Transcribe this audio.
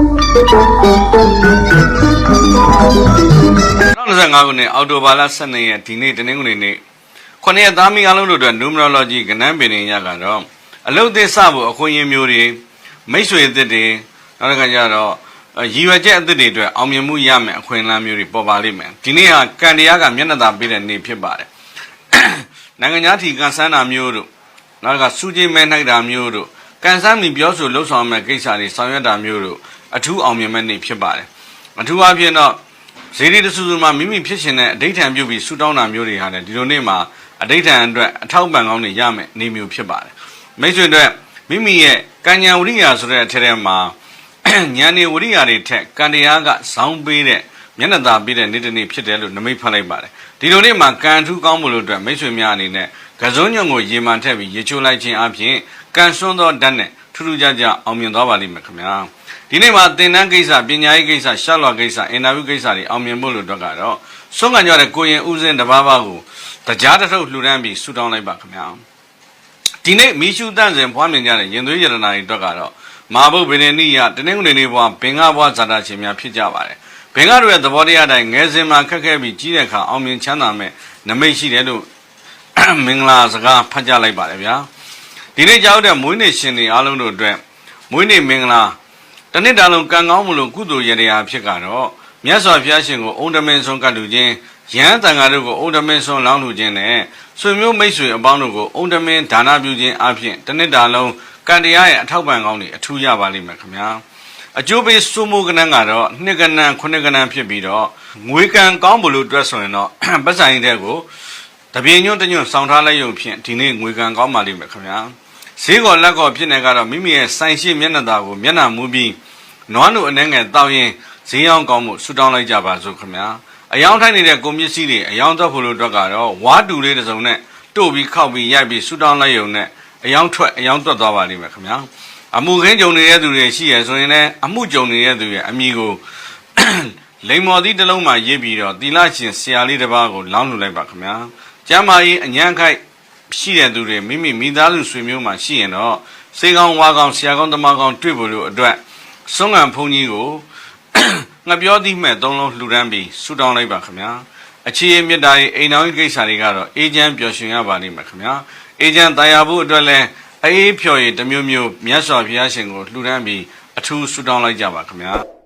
2025ခုနှစ်အောက်တိုဘာလ12ရက်ဒီနေ့တနင်္ဂနွေနေ့ခုနှစ်ရက်သားမီအားလုံးတို့အတွက် numerology ကဏ္ဍပင်ရကတော့အလုတ်သစ်စဖို့အခွင့်အရေးမျိုးတွေမိတ်ဆွေအသစ်တွေနောက်တစ်ခါကျတော့ရည်ရွယ်ချက်အသစ်တွေအတွက်အောင်မြင်မှုရမယ်အခွင့်အလမ်းမျိုးတွေပေါ်ပါလိမ့်မယ်ဒီနေ့ဟာကံတရားကမျက်နှာသာပေးတဲ့နေ့ဖြစ်ပါတယ်နိုင်ငံသားထီကန်ဆန်းတာမျိုးတို့နောက်ကစူးကြီးမဲနိုင်တာမျိုးတို့ကန်ဆန်းမီပြောဆိုလှုပ်ဆောင်မဲ့ကိစ္စတွေဆောင်ရွက်တာမျိုးတို့ အထူးအောင်မြင်မဲ့နေ့ဖြစ်ပါတယ်အထူးအဖြစ်တော့ဇေဒီတဆူဆူမှာမိမိဖြစ်ရှင်တဲ့အဋိဌံပြုပြီးဆူတောင်းတာမျိုးတွေဟာလည်းဒီလိုနေ့မှာအဋိဌံအတွက်အထောက်ပံ့ကောင်းတွေရမယ်နေမျိုးဖြစ်ပါတယ်မိတ်ဆွေတို့မိမိရဲ့ကံညာဝရိယာဆိုတဲ့အထက်ထဲမှာဉာဏ်နေဝရိယာတွေထက်ကံတရားကဇောင်းပေးတဲ့မျက်နှာသာပေးတဲ့နေ့တစ်နေ့ဖြစ်တယ်လို့နမိတ်ဖတ်လိုက်ပါတယ်ဒီလိုနေ့မှာကံထူးကောင်းမှုလို့အတွက်မိတ်ဆွေများအနေနဲ့ကစုံညုံကိုရေမှန်ထက်ပြီးရေချိုးလိုက်ခြင်းအပြင်ကံစွန်းသောဓာတ်နဲ့ထူးထူးခြားခြားအောင်မြင်သွားပါလိမ့်မယ်ခင်ဗျာ ဒီနေ့မှာသင်တန်းကိစ္စပညာရေးကိစ္စရှာလွာကိစ္စအင်တာဗျူးကိစ္စတွေအောင်မြင်ဖို့လို့အတွက်ကတော့ဆုံးခံကြတဲ့ကိုရင်ဦးစင်းတပါးပါးကိုတရားတစ်ထုပ်လှူဒန်းပြီးဆူတောင်းလိုက်ပါခင်ဗျာဒီနေ့မိရှုတန့်စဉ်ဖွားမြင်ကြတဲ့ရင်သွေးရတနာတွေအတွက်ကတော့မာဘုတ်ဗေဒနိယတနင်္ဂနွေနေ့ဘွားဘင်္ဂဘွားဇာတာရှင်များဖြစ်ကြပါတယ်ဘင်္ဂတို့ရဲ့သဘောတရားတိုင်းငယ်စဉ်မှာခက်ခဲပြီးကြီးတဲ့အခါအောင်မြင်ချမ်းသာမဲ့နမိတ်ရှိတယ်လို့မင်္ဂလာစကားဖတ်ကြလိုက်ပါတယ်ဗျာဒီနေ့ကြောက်တဲ့မွေးနေ့ရှင်တွေအားလုံးတို့အတွက်မွေးနေ့မင်္ဂလာ တနစ်တာလုံးကံကောင်းမှုလို့ကုသိုလ်ရတရားဖြစ်ကတော့မြတ်စွာဘုရားရှင်ကိုအုံတမင်ဆုံးကတ်လူချင်းယဟန်တန်ဃာတို့ကိုအုံတမင်ဆုံးလောင်းလူချင်းနဲ့ဆွေမျိုးမိတ်ဆွေအပေါင်းတို့ကိုအုံတမင်ဒါနပြုခြင်းအပြင်တနစ်တာလုံးကံတရားရဲ့အထောက်ပံ့ကောင်းတွေအထူးရပါလိမ့်မယ်ခင်ဗျာအကျိုးပေးစုမိုးကနန်းကတော့နှစ်ကနန်းခုနှစ်ကနန်းဖြစ်ပြီးတော့ငွေကံကောင်းဘလို့အတွက်ဆိုရင်တော့ပတ်ဆိုင်တဲ့ကိုတပြင်းညွန့်တညွန့်စောင်းထားလိုက်ရုံဖြင့်ဒီနေ့ငွေကံကောင်းပါလိမ့်မယ်ခင်ဗျာ ဈေးကောလက်ကောဖြစ်နေကတော့မိမိရဲ့ဆိုင်ရှိမျက်နှာသာကိုမျက်နှာမူပြီးနွားနုအနေငယ်တောင်းရင်ဈေးအောင်ကောင်းမှုဆူတောင်းလိုက်ကြပါစို့ခင်ဗျာအယောင်ထိုင်နေတဲ့ကုန်ပစ္စည်းတွေအယောင်တော့ဖို့လို့အတွက်ကတော့ဝါတူလေးတစ်စုံနဲ့တို့ပြီးခောက်ပြီးရိုက်ပြီးဆူတောင်းလိုက်ရုံနဲ့အယောင်ထွက်အယောင်တွက်သွားပါလိမ့်မယ်ခင်ဗျာအမှုခင်းကြုံနေတဲ့သူတွေရှိရဆိုရင်လည်းအမှုကြုံနေတဲ့သူရဲ့အမိကိုလိမ္မော်သီးတစ်လုံးမှရေးပြီးတော့သီလရှင်ဆရာလေးတစ်ပါးကိုလောင်းလှူလိုက်ပါခင်ဗျာကျမ်းမာရေးအញ្ញံခိုက် ရှိတဲ့သူတွေမိမိမိသားစုဆွေမျိုးမှရှိရင်တော့စေကောင်းဝါကောင်းဆရာကောင်းတမကောင်းတွေ့ဖို့လို့အတွက်စွန့်ငံဘုန်းကြီးကိုငါပြောသည့်မဲ့သုံးလုံးလှူဒန်းပြီးဆူတောင်းလိုက်ပါခင်ဗျာအခြေအမြတ်တာရေးအိမ်တော်ကြီးကိစ္စတွေကတော့အေဂျင့်ပျော်ရွှင်ရပါလိမ့်မယ်ခင်ဗျာအေဂျင့်တရားဖို့အတွက်လဲအေးဖြော်ရည်တစ်မျိုးမျိုးမြတ်စွာဘုရားရှင်ကိုလှူဒန်းပြီးအထူးဆူတောင်းလိုက်ကြပါခင်ဗျာ